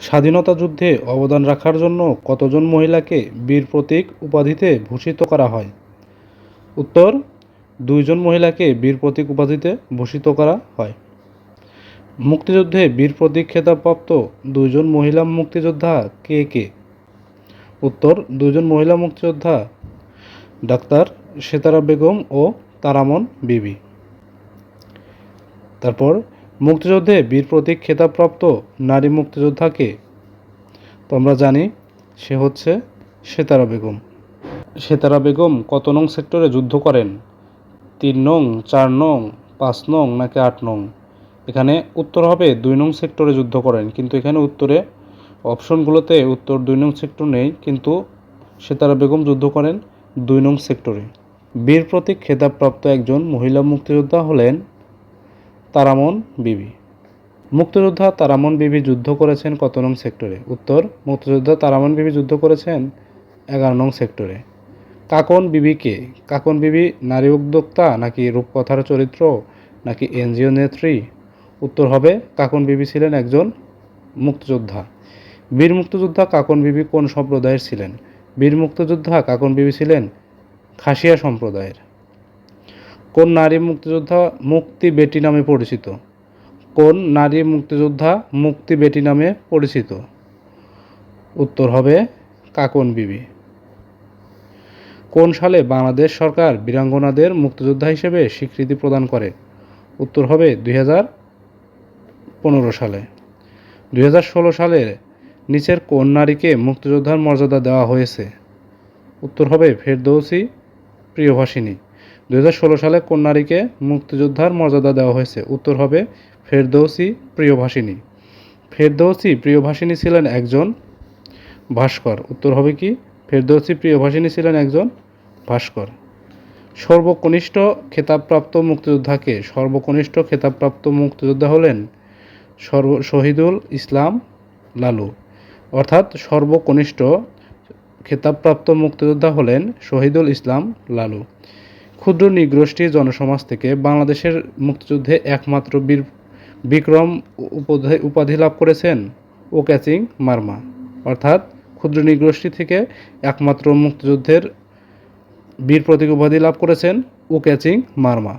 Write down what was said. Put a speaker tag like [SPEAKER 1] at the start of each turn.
[SPEAKER 1] স্বাধীনতা যুদ্ধে অবদান রাখার জন্য কতজন মহিলাকে বীর প্রতীক উপাধিতে ভূষিত করা হয়? উত্তর, দুইজন মহিলাকে বীর প্রতীক উপাধিতে ভূষিত করা হয়। মুক্তিযুদ্ধে বীর প্রতীক খেতাবপ্রাপ্ত দুইজন মহিলা মুক্তিযোদ্ধা কে কে? উত্তর, দুইজন মহিলা মুক্তিযোদ্ধা ডাক্তার সেতারা বেগম ও তারামন বিবি। তারপর মুক্তিযুদ্ধে বীর প্রতীক খেতাবপ্রাপ্ত নারী মুক্তিযোদ্ধাকে তো আমরা জানি, সে হচ্ছে সেতারা বেগম। সেতারা বেগম কত নং সেক্টরে যুদ্ধ করেন? তিন নং, চার নং, পাঁচ নং নাকি আট নং? এখানে উত্তর হবে দুই নং সেক্টরে যুদ্ধ করেন, কিন্তু এখানে উত্তরে অপশনগুলোতে উত্তর দুই নং সেক্টর নেই, কিন্তু সেতারা বেগম যুদ্ধ করেন দুই নং সেক্টরে। বীর প্রতীক খেতাবপ্রাপ্ত একজন মহিলা মুক্তিযোদ্ধা হলেন তারামন বিবি। মুক্তিযোদ্ধা তারামন বিবি যুদ্ধ করেছেন কত নং সেক্টরে? উত্তর, মুক্তিযোদ্ধা তারামন বিবি যুদ্ধ করেছেন এগারো নং সেক্টরে। কাকন বিবিকে কাকন বিবি নারী উদ্যোক্তা নাকি রূপকথার চরিত্র নাকি এনজিও নেত্রী? উত্তর হবে, কাকন বিবি ছিলেন একজন মুক্তিযোদ্ধা। বীর মুক্তিযোদ্ধা কাকন বিবি কোন সম্প্রদায়ের ছিলেন? বীর মুক্তিযোদ্ধা কাকন বিবি ছিলেন খাসিয়া সম্প্রদায়ের। কোন নারী মুক্তিযোদ্ধা মুক্তি বেটি নামে পরিচিত? কোন নারী মুক্তিযোদ্ধা মুক্তি বেটি নামে পরিচিত? উত্তর হবে কাকন বিবি। কোন সালে বাংলাদেশ সরকার বীরাঙ্গনাদের মুক্তিযোদ্ধা হিসেবে স্বীকৃতি প্রদান করে? উত্তর হবে দুই সালে। দুই সালের নিচের কোন নারীকে মুক্তিযোদ্ধার মর্যাদা দেওয়া হয়েছে? উত্তর হবে ফেরদৌসি প্রিয়ভাসিনী দু হাজার ষোলো সালে কোন নারীকে মুক্তিযোদ্ধার মর্যাদা দেওয়া হয়েছে। উত্তর হবে ফেরদৌসি প্রিয়ভাসিনী ফেরদৌসি প্রিয়ভাসিনী ছিলেন একজন ভাস্কর। উত্তর হবে কি? ফেরদৌসি প্রিয়ভাসিনী ছিলেন একজন ভাস্কর। সর্বকনিষ্ঠ খেতাবপ্রাপ্ত মুক্তিযোদ্ধাকে সর্বকনিষ্ঠ খেতাবপ্রাপ্ত মুক্তিযোদ্ধা হলেন সর্ব শহীদুল ইসলাম লালু। অর্থাৎ সর্বকনিষ্ঠ খেতাবপ্রাপ্ত মুক্তিযোদ্ধা হলেন শহীদুল ইসলাম লালু। ক্ষুদ্র নৃগোষ্ঠী জনসমাজ থেকে বাংলাদেশের মুক্তিযুদ্ধে একমাত্র বীর বিক্রম উপাধি লাভ করেছেন ও ক্যাচিং মার্মা। অর্থাৎ ক্ষুদ্র নৃগোষ্ঠী থেকে একমাত্র মুক্তিযুদ্ধের বীর প্রতীক উপাধি লাভ করেছেন ও ক্যাচিং মার্মা।